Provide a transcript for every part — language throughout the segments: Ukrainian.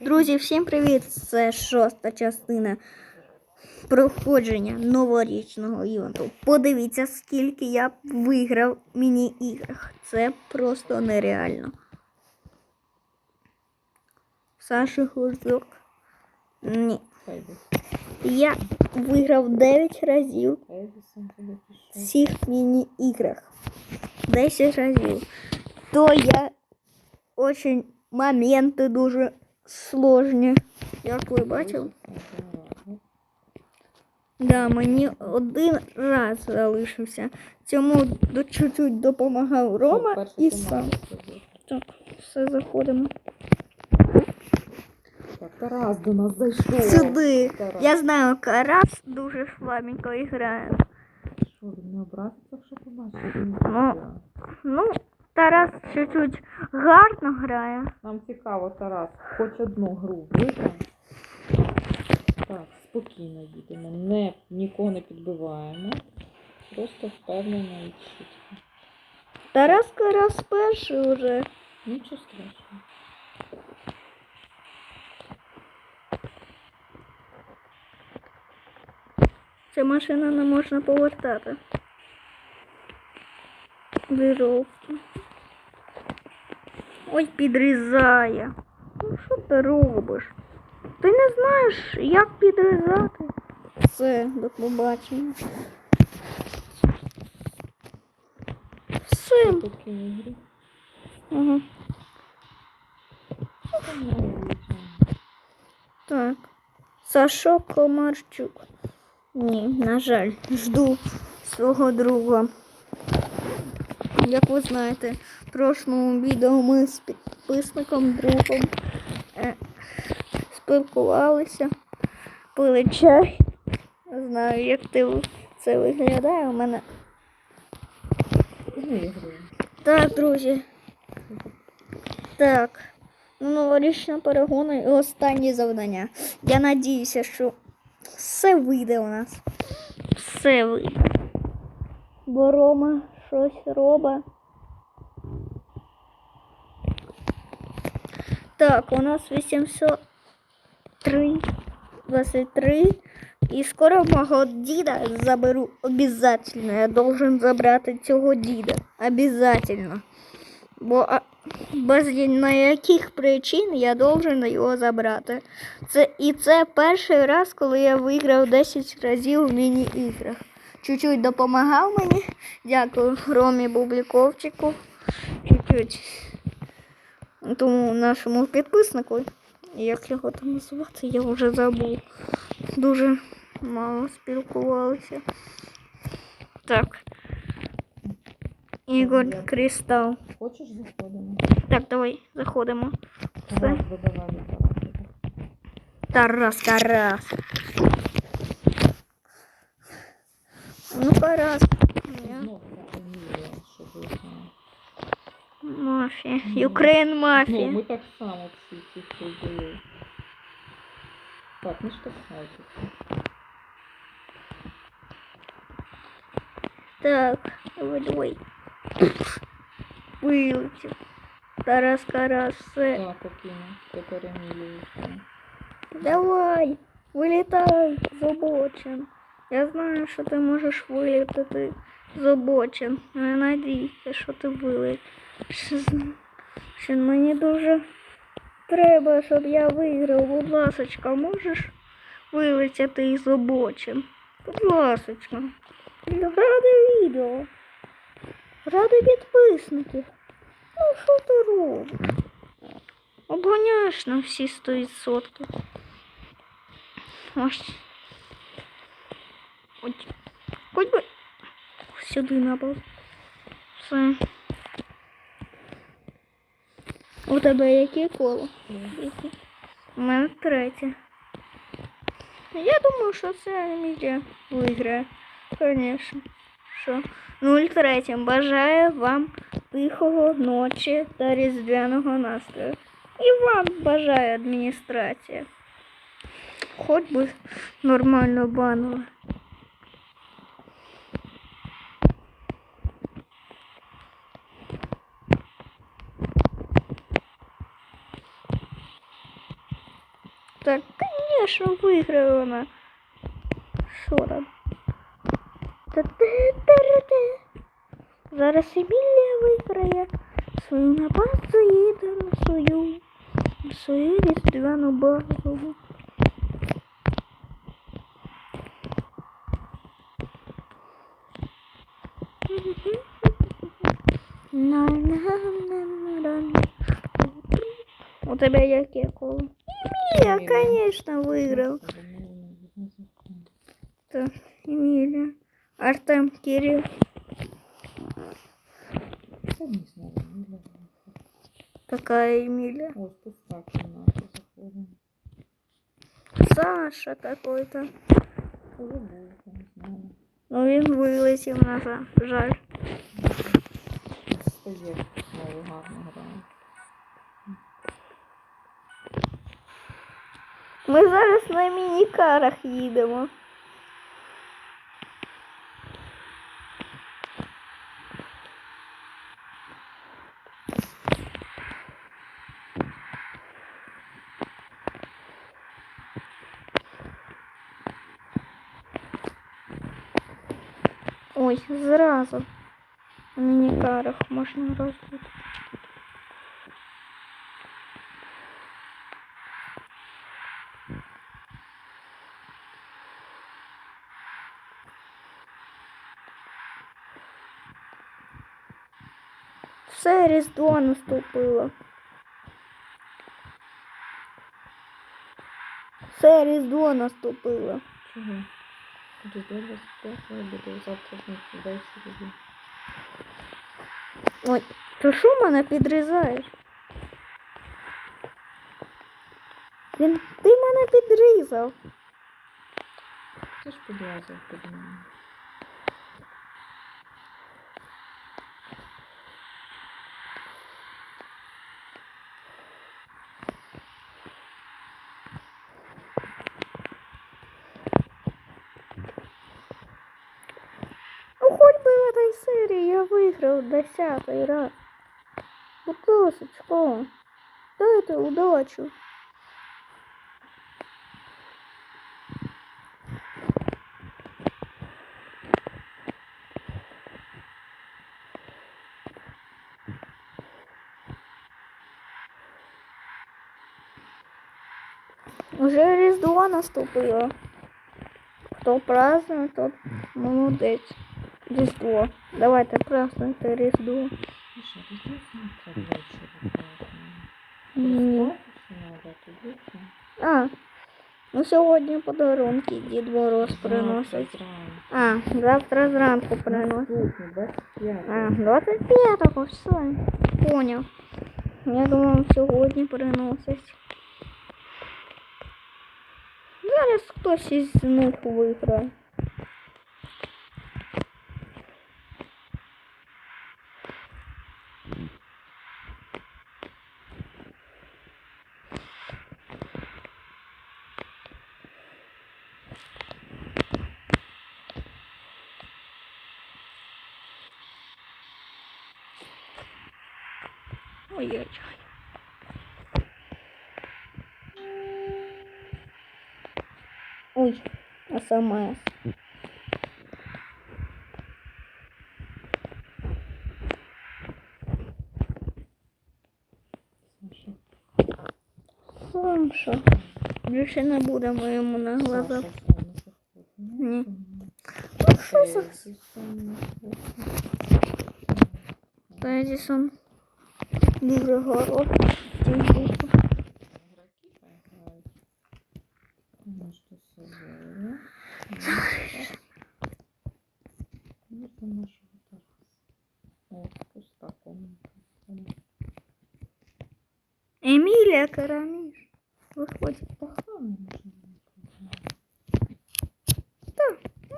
Друзі, всім привіт! Це шоста частина проходження новорічного івенту. Подивіться, скільки я виграв в міні-іграх. Це просто нереально. Саша Гурзок. Ні. Я виграв 9 разів в всіх міні-іграх. 10 разів. То я очень моменти дуже сложні. Як ви бачили? Да, мені один раз залишився. Цьому до чуть-чуть допомагав Рома і сам. Так, все заходимо. Так, Тарас до нас зайшов. Сюди. Тарас. Я знаю, Карас дуже слабенько грає. Що, він не образиться, якщо побачить? Ну. Ну, Тарас чуть-чуть гарно грає. Нам цікаво, Тарас, хоч одну гру виграє. Так, спокійно їдемо. Не, нікого не підбиваємо. Просто впевнено і чітко. Тарас Карас перший уже. Нічого страшного. Ця машина не можна повертати. Віровки. Ой, підрізає. Ну що ти робиш? Ти не знаєш, як підрізати? Все, до побачення. Все. Ага. Так. Сашо Комарчук. Ні, на жаль, жду свого друга. Як ви знаєте, в прошлому відео ми з підписником другом е, спілкувалися, пили чай. Не знаю, як ти це виглядає у мене. Так, друзі. Так. Ну, новорічна перегона і останні завдання. Я надіюся, що все вийде у нас. Все вийде. Бо Рома щось робить. Так, у нас 803, 23. І скоро мого діда заберу обязательно. Я должен забрати цього діда. Обязательно. Бо без на яких причин я должен його забрати. Це, і це перший раз, коли я виграв 10 разів в міні-іграх. Чуть-чуть допомагав мені. Дякую Ромі Бубліковчику. Чуть-чуть. Тому нашому підписнику. Як його там називати, я вже забув. Дуже мало спілкувалися. Так. Ігор Кристал. Хочеш заходимо? Так, давай, заходимо. Все. Тарас, Тарас. Ну, Тарас. Ні. Емілія, щоб. Мафія. Ну, мафія. ми так само всі ці хто були. Так, не штовхайтеся. Так, давай, давай. Вилетів. Тарас, Карас. Так. Тепер Емілію. Давай, вилітай з обочин. Я знаю, що ти можеш вилітати з обочин. Не надійся, що ти вилетиш. Що мені дуже треба, щоб я виграв. Будь ласочка, можеш вилетіти із обочин? Будь ласочка. Ради відео. Ради підписників. Ну, що ти робиш? Обганяєш на всі 100%. Ось. Ой. Хоть би сюди набав. Все. У тебе яке коло? У мене третє. Я думаю, що це Емілія виграє. Звісно. Що? 03. Бажаю вам тихого ночі та різдвяного настрою. І вам бажаю адміністрація. Хоч би нормально банила. Так, виграє вона. Що? Зараз Емілія виграє. Свою напасу їде на свою. на Свою різдвяну базу. У тебе яке коло? Емілія, Емілія. конечно, виграв. Так, Емілія. Артем Кирил. Це не знаю, Емілія. Такая Емілія. Ось пуста кімната заходимо. Саша такой-то. Коли був, не знаю. Ну він вилетів, на жаль. жаль. Стає знову гарно грає. Ми зараз на мінікарах їдемо. Ой, зразу. На мінікарах можна розбити. Все Різдво наступило. Все Різдво наступило. Чого? Добре спокою, буде завтра ввечері. Ой, ти що мене підрізаєш? Він, ти мене підрізав. Ти ж підлазив під мене. Ну хоч би в этой серії я виграв десятий раз. Ласочка, дайте удачу. Уже Різдво наступило. Хто празднує, тот молодець. Різдво. Давайте празднуйте Різдво. Ну що, ти знаєш, не треба ввечері грати. Ні. Розплатишся, треба тобі. чи? А, ну сьогодні подарунки Дід Мороз Завтра приносить. зранку. А, завтра зранку приносить. Наступний, 25. А, 25-го, все. Поняв. Я думав, сьогодні приносить. Зараз хтось із них виграє. Ой-ой-ой. Ой, СМС. Саша. Саша. Більше не будемо йому на глаза. Не. Ні. Ну, що за. Та Едісон дуже хороший. Игроки поиграют. Ну что, Саволя. Это нашего Тараса. О, пуста комната. Емілія Караміш. Виходить. Похаваем уже.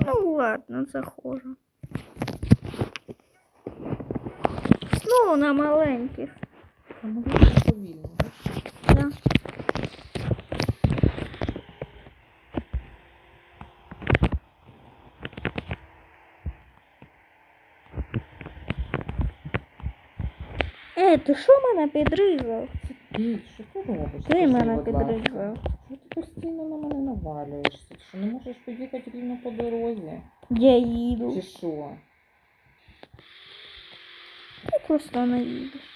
Ну ладно, захожу. Знову на маленьких. А повільно? Да. Е, ти що мене підрізав? Ні, що ти робиш? Ти скажи, мене будь ласка? Чого ти постійно на мене навалюєшся? Ти Що не можеш поїхати рівно по дорозі? Я їду. Чи що? Ти просто не їдеш.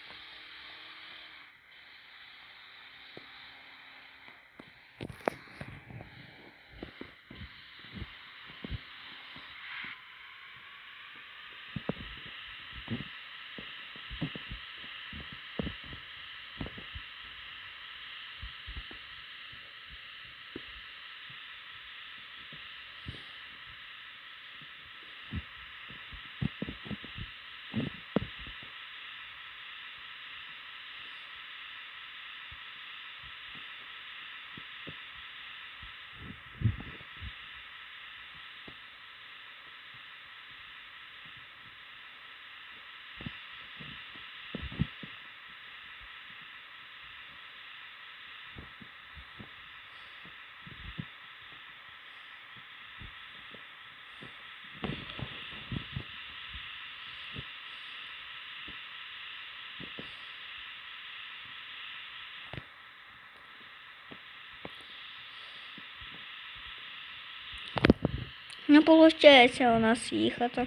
Не виходить у нас їхати.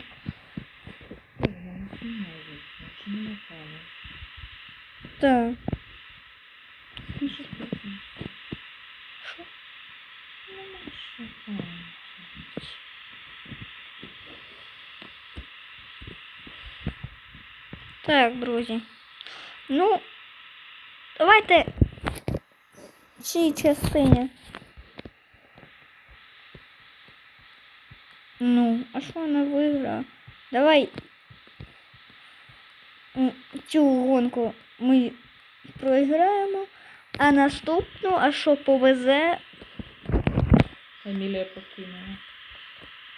Ой, я не знаю, вже не напевно. Так. Ну, що ти там? Що? Ну, що там? Так, друзі. Ну, давайте в цій частині. А що вона виграє? Давай цю гонку ми проіграємо, а наступну, а що повезе, Емілія покинула.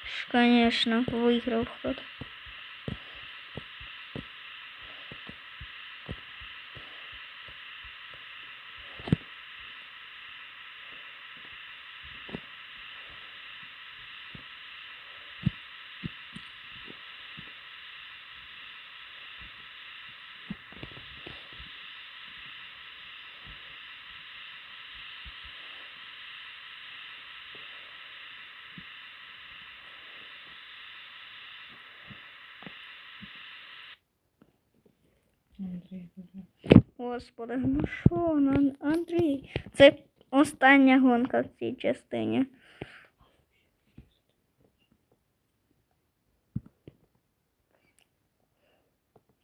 ж, звісно, виграв Господи, ну що, ну, Андрій? Це остання гонка в цій частині.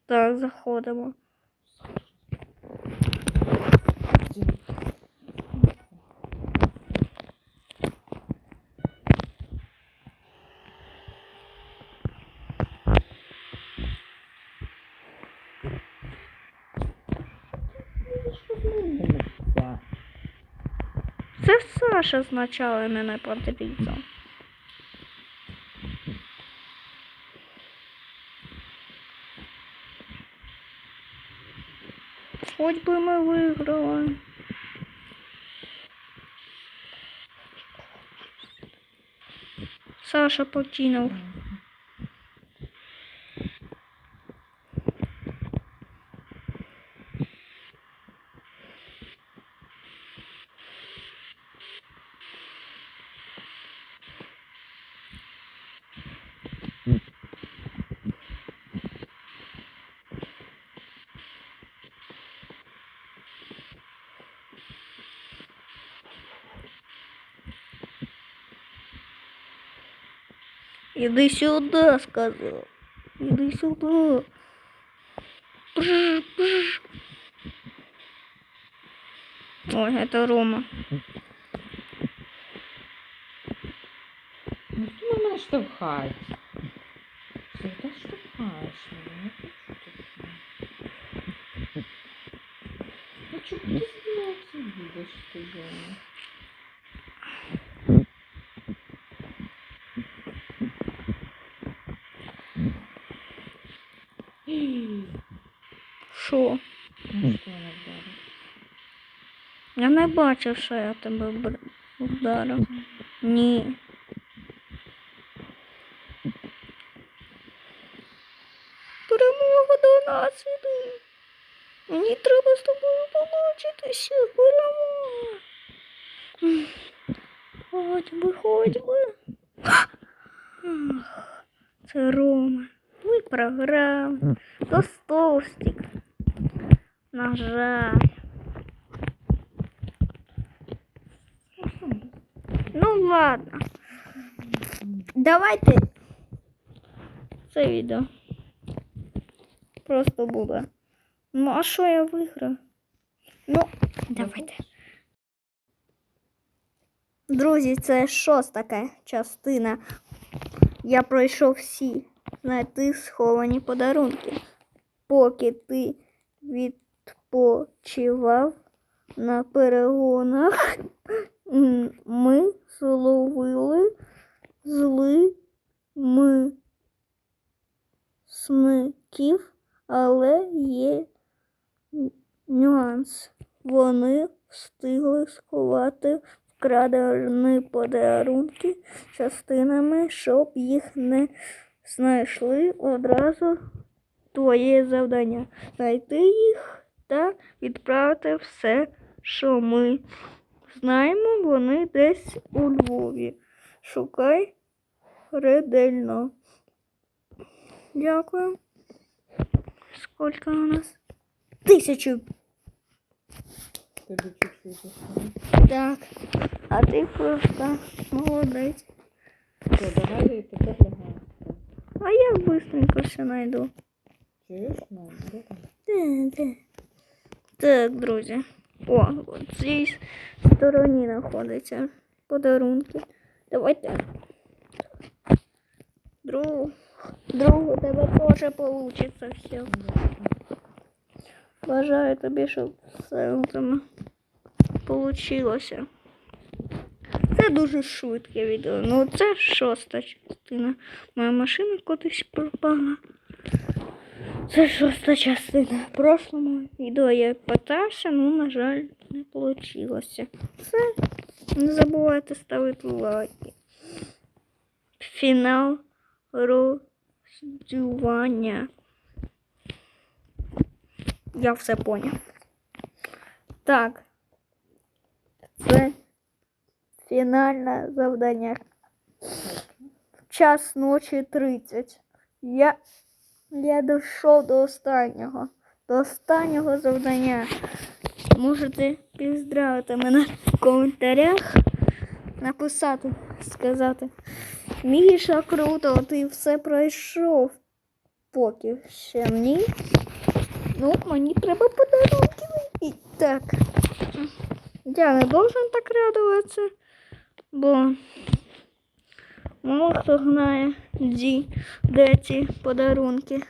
Так, заходимо. Що змінилося? Це Саша означало мене подрізав. Хоч би ми виграли. Саша покинув. Иди сюда, сказал. Иди сюда. Бррр, бррр. Ой, это Рома. Ну ти мене штовхаєш. Що ти штовхаєш мене? Не хочу. Ну чого ти знову це будеш стояти? Що? Ну що вона вдарила? Я не бачив, що я тебе вдарив. Ні. Перемога до нас іде. Мені треба з тобою побачитися. Перемога. Хоть би, хоть би. Це Рома. Ви програв. То стовстик. На жаль. Ну ладно. Давайте це відео. Просто буде. Ну, а що я виграю? Ну, давайте. Друзі, це шоста частина. Я пройшов всі знайти сховані подарунки. Поки ти відпочивав на перегонах, ми зловили зли ми смиків, але є нюанс. Вони встигли сховати вкрадені подарунки частинами, щоб їх не знайшли одразу твоє завдання. Знайти їх та відправити все, що ми знаємо, вони десь у Львові. Шукай редельно. Дякую. Сколько у нас? Тисячу. Чуть-чуть. Так. А ти просто молодець. Все, давай я лягаю. А я быстренько все найду. Чуєш? Ну, де там? Так, друзі. О, от цій стороні знаходяться подарунки. Давайте. Друг, друг, у тебе теж получиться все. Бажаю тобі, щоб все тебе получилося. Це дуже швидке відео. Ну, це шоста частина. Моя машина кудись пропала. Це шоста частина. Прошлому відео я питався, ну, на жаль, не вийшло. Все. Не забувайте ставити лайки. Фінал роздювання. Я все поняв. Так. Це фінальне завдання. Час ночі 30. Я, я дійшов до останнього. До останнього завдання. Можете поздравити мене в коментарях. Написати, сказати. Міша, круто, ти все пройшов. Поки ще ні. Ну, мені треба подарунки. І так. Я не должен так радуватися, бо мало хто знає, де ці подарунки.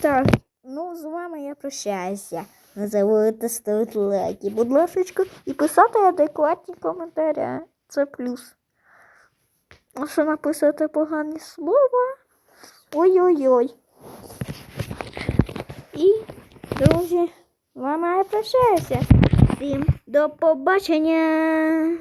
Так, ну з вами я прощаюся. Не забудьте ставити лайки, будь ласка, і писати адекватні коментарі. Це плюс. А що написати погані слова? Ой-ой-ой. І, друзі, з вами я прощаюся. Всім до побачення!